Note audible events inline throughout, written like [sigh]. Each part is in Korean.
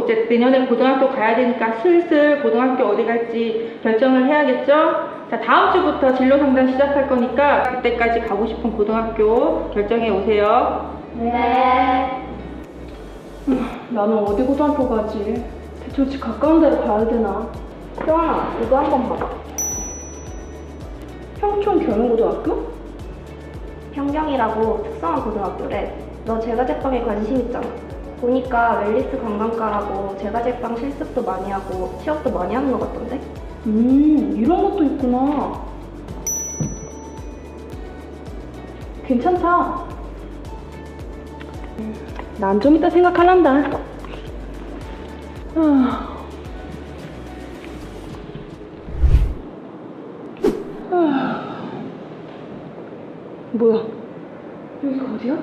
자, 이제 너희들도 중3이고, 이제 내년에 고등학교 가야 되니까 슬슬 고등학교 어디 갈지 결정을 해야겠죠? 자, 다음 주부터 진로 상담 시작할 거니까, 그때까지 가고 싶은 고등학교 결정해 오세요. 네. 나는 어디 고등학교 가지? 대체 집 가까운 데로 가야 되나? 효원아, 이거 한번 봐봐. 평촌 경영고등학교? 평경이라고 특성화 고등학교래. 너 제과제빵에 관심 있잖아. 보니까 웰리스 관광과라고 제과제빵 실습도 많이 하고 취업도 많이 하는 것 같던데? 음, 이런 것도 있구나. 괜찮다. 난 좀 이따 생각할란다. 아. 아. 뭐야? 여기가 어디야?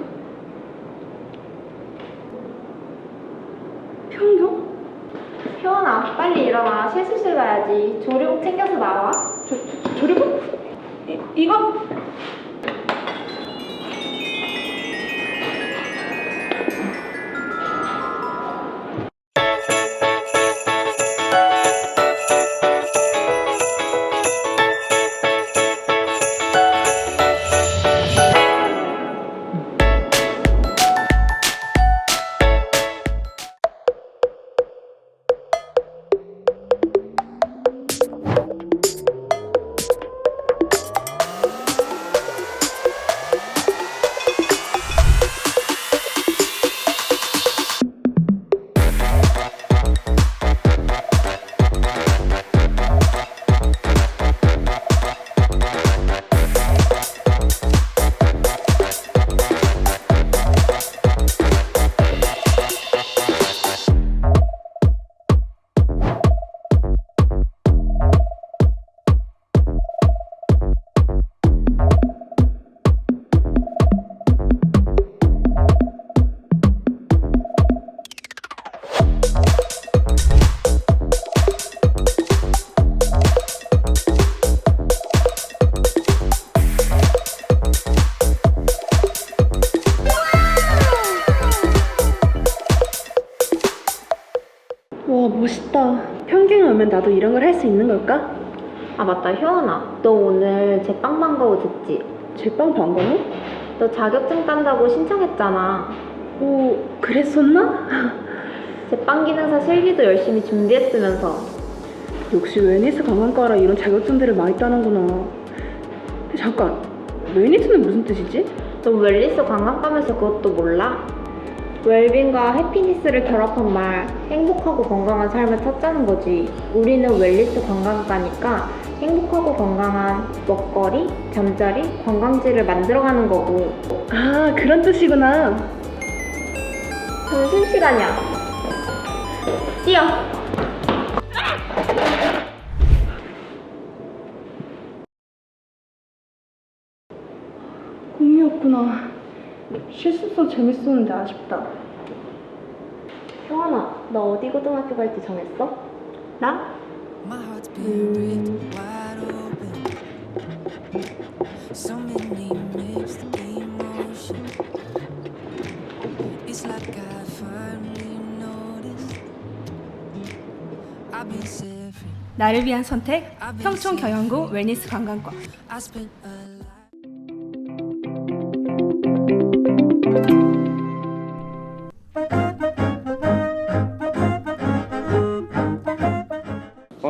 평경? 효원아, 빨리 일어나. 실습실 가야지. 조류복 챙겨서 나와. 저, 저, 조리고? 이, 이거? 오면 나도 이런 걸 할 수 있는 걸까? 아, 맞다. 효원아. 너 오늘 제빵 방과후 듣지? 제빵 방과후? 너 자격증 딴다고 신청했잖아. 오, 그랬었나? [laughs] 제빵 기능사 실기도 열심히 준비했으면서. 역시 웨니스 관광과라 이런 자격증들을 많이 따는구나. 근데 잠깐, 웨니스는 무슨 뜻이지? 너 웰리스 관광가면서 그것도 몰라? 웰빙과 해피니스를 결합한 말, 행복하고 건강한 삶을 찾자는 거지. 우리는 웰리스 관광가니까 행복하고 건강한 먹거리, 잠자리, 관광지를 만들어가는 거고. 아, 그런 뜻이구나. 점심시간이야. 뛰어! 꿈이었구나. 실습성 재밌었는데 아쉽다. 효원아, 너 어디 고등학교 갈지 정했어? 나? My heart's been ripped wide open. So many mixed emotions. It's like I finally noticed. I've been saving. 나를 위한 선택 평촌 경영고 웰니스 관광과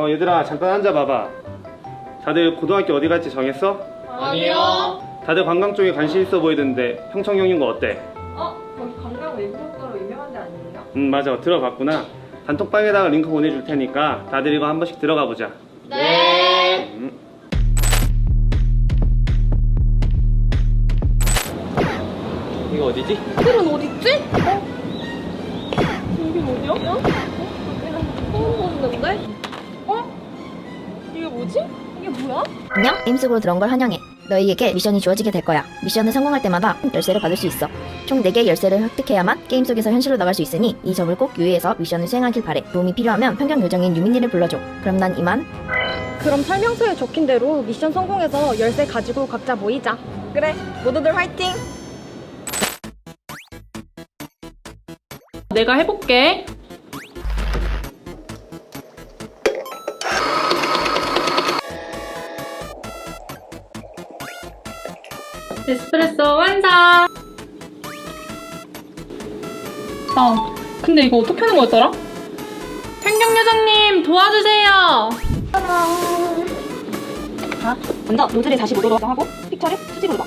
어 얘들아 잠깐 앉아봐봐 다들 고등학교 어디 갈지 정했어? 아니요 다들 관광 쪽에 관심 있어 보이던데 평청경인 거 어때? 어? 거기 관광 외국어로 유명한 데 아니에요? 음 맞아 들어봤구나 단톡방에다가 링크 보내줄 테니까 다들 이거 한 번씩 들어가 보자 네 음. 이거 어디지? 호텔은 어딨지? 어? 여긴 어디야? 어? 처음 보는데? 안녕? 게임 속으로 들어온 걸 환영해. 너희에게 미션이 주어지게 될 거야. 미션을 성공할 때마다 열쇠를 받을 수 있어. 총 4개의 열쇠를 획득해야만 게임 속에서 현실로 나갈 수 있으니 이 점을 꼭 유의해서 미션을 수행하길 바래. 도움이 필요하면 평경 요정인 유민이를 불러줘. 그럼 난 이만. 그럼 설명서에 적힌 대로 미션 성공해서 열쇠 가지고 각자 모이자. 그래, 모두들 화이팅! 내가 해볼게. 에스프레소 완성! 아, 근데 이거 어떻게 하는 거였더라? 평경요정님 도와주세요! 자, 먼저 노즐을 45도로 고정하고 픽처를 수직으로 봐.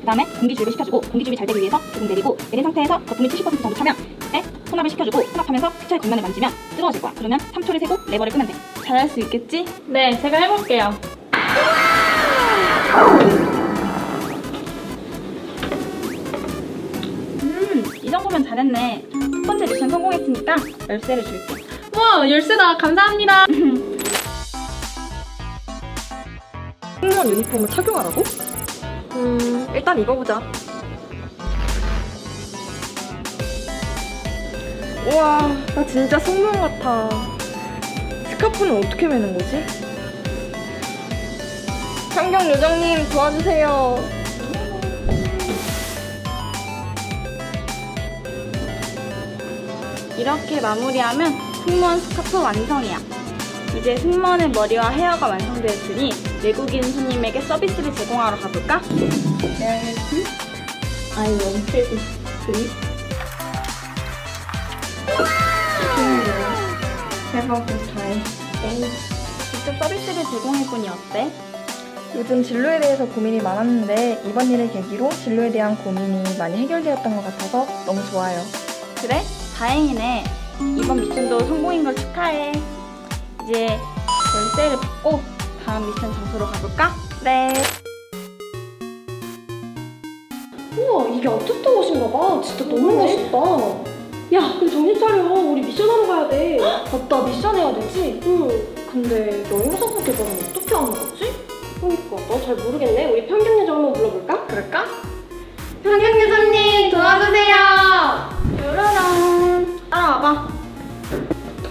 그 다음에 공기주입을 시켜주고 공기주입이 잘 되기 위해서 조금 내리고 내린 상태에서 거품이 70% 정도 차면 때 혼합을 시켜주고 혼합하면서 픽처의 겉면을 만지면 뜨거워질 거야. 그러면 3초를 세고 레버를 끄면 돼. 잘할 수 있겠지? 네, 제가 해볼게요. 정도면 잘했네. 첫 번째 미션 성공했으니까 열쇠를 줄게. 와, 열쇠다. 감사합니다. [laughs] 승무원 유니폼을 착용하라고? 음, 일단 입어보자. 우와, 나 진짜 승무원 같아. 스카프는 어떻게 매는 거지? 환경 요정님 도와주세요. 이렇게 마무리하면 승무원 스카프 완성이야. 이제 승무원의 머리와 헤어가 완성되었으니 외국인 손님에게 서비스를 제공하러 가볼까? I want it. 대박 좋다해. 직접 서비스를 제공해보니 어때? 요즘 진로에 대해서 고민이 많았는데 이번 일을 계기로 진로에 대한 고민이 많이 해결되었던 것 같아서 너무 좋아요. 그래? 다행이네. 이번 미션도 성공인 걸 축하해. 이제 열쇠를 받고 다음 미션 장소로 가볼까? 네. 우와, 이게 아트스토 옷인가 봐. 진짜 너무 멋있다. 야, 그럼 정신 차려. 우리 미션 하러 가야 돼. 맞다, 미션 해야 되지? 응. 근데 여행사부 개발은 어떻게 하는 거지? 그러니까, 나 잘 모르겠네. 우리 평균요정 한번 불러볼까? 그럴까? 평균요정님, 도와주세요!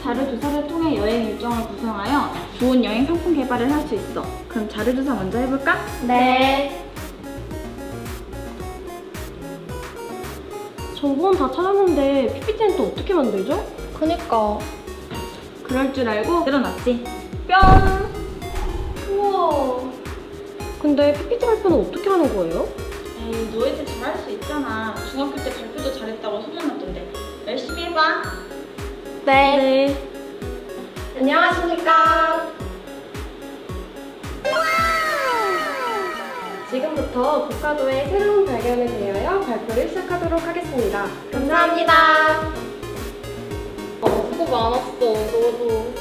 자료조사를 통해 여행 일정을 구성하여 좋은 여행 상품 개발을 할 수 있어. 그럼 자료조사 먼저 해볼까? 네. 정보는 다 찾았는데 PPT는 또 어떻게 만들죠? 그니까. 그럴 줄 알고 늘어놨지. 뿅! 우와. 근데 PPT 발표는 어떻게 하는 거예요? 에이, 너희들 잘할 수 있잖아. 중학교 때 발표도 잘했다고 소문났던데. 열심히 해봐. 네. 안녕하십니까. 지금부터 국가도의 새로운 발견에 대하여 발표를 시작하도록 하겠습니다. 감사합니다. 어, 수고 많았어. 너도.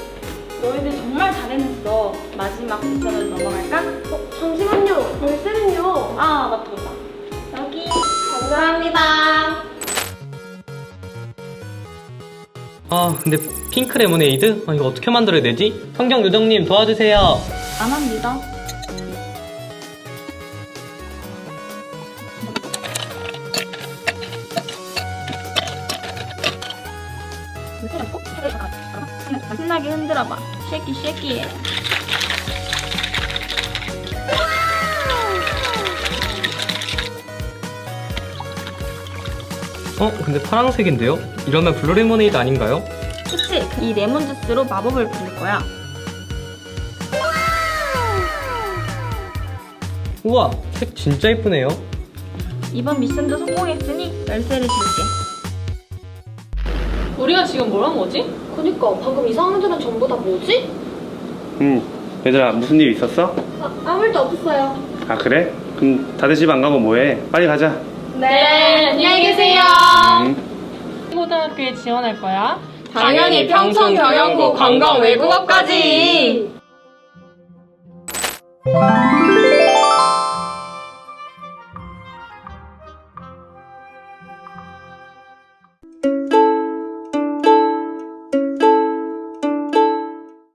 너희들 정말 잘해냈어. 마지막 미션으로 넘어갈까? 어, 잠시만요. 열쇠는요. 아, 맞다, 맞다. 여기. 감사합니다. 아 근데 핑크 레모네이드? 아, 이거 어떻게 만들어야 되지? 성경 요정님 도와주세요 나만 믿어. 신나게 흔들어봐. 쉐키 쉐키. 어? 근데 파란색인데요? 이러면 블루 레모네이드 아닌가요? 그치? 이 레몬 주스로 마법을 부릴 거야. 우와 색 진짜 예쁘네요 이번 미션도 성공했으니 열쇠를 줄게. 우리가 지금 뭘 한 거지? 그니까 방금 이상한 줄은 전부 다 뭐지? 응. 얘들아 무슨 일 있었어? 아, 아무 일도 없었어요. 아 그래? 그럼 다들 집 안 가고 뭐해? 빨리 가자. 네, 안녕히 계세요. 응. 고등학교에 지원할 거야? 당연히 평촌 경영고 관광 외국어까지.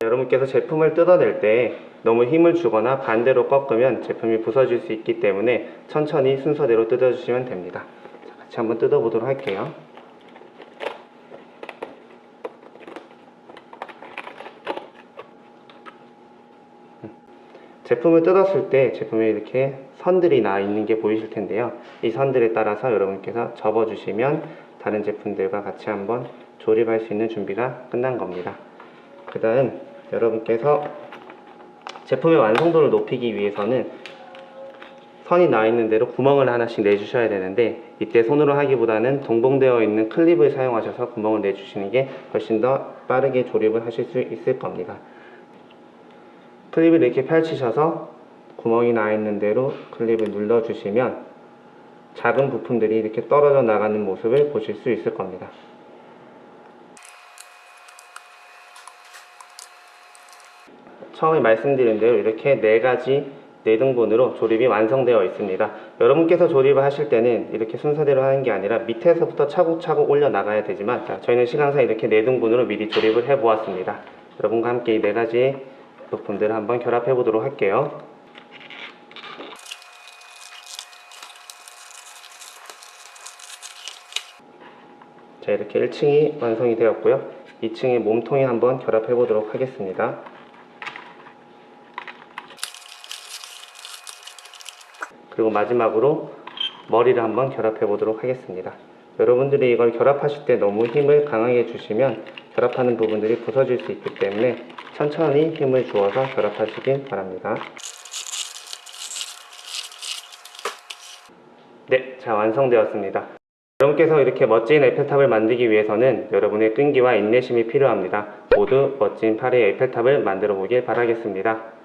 여러분께서 제품을 뜯어낼 때 너무 힘을 주거나 반대로 꺾으면 제품이 부서질 수 있기 때문에 천천히 순서대로 뜯어주시면 됩니다. 자, 같이 한번 뜯어보도록 할게요. 음. 제품을 뜯었을 때 제품에 이렇게 선들이 나 있는 게 보이실 텐데요. 이 선들에 따라서 여러분께서 접어주시면 다른 제품들과 같이 한번 조립할 수 있는 준비가 끝난 겁니다. 그 다음 여러분께서 제품의 완성도를 높이기 위해서는 선이 나 있는 대로 구멍을 하나씩 내주셔야 되는데 이때 손으로 하기보다는 동봉되어 있는 클립을 사용하셔서 구멍을 내주시는 게 훨씬 더 빠르게 조립을 하실 수 있을 겁니다. 클립을 이렇게 펼치셔서 구멍이 나 있는 대로 클립을 눌러주시면 작은 부품들이 이렇게 떨어져 나가는 모습을 보실 수 있을 겁니다. 처음에 말씀드린 대로 이렇게 네 가지 네 등분으로 조립이 완성되어 있습니다. 여러분께서 조립을 하실 때는 이렇게 순서대로 하는 게 아니라 밑에서부터 차곡차곡 올려 나가야 되지만 자, 저희는 시간상 이렇게 네 등분으로 미리 조립을 해 보았습니다. 여러분과 함께 이 네 가지 부품들을 한번 결합해 보도록 할게요. 자 이렇게 1층이 완성이 되었고요. 2층의 몸통에 한번 결합해 보도록 하겠습니다. 그리고 마지막으로 머리를 한번 결합해 보도록 하겠습니다. 여러분들이 이걸 결합하실 때 너무 힘을 강하게 주시면 결합하는 부분들이 부서질 수 있기 때문에 천천히 힘을 주어서 결합하시길 바랍니다. 네, 자 완성되었습니다. 여러분께서 이렇게 멋진 에펠탑을 만들기 위해서는 여러분의 끈기와 인내심이 필요합니다. 모두 멋진 파리의 에펠탑을 만들어 보길 바라겠습니다.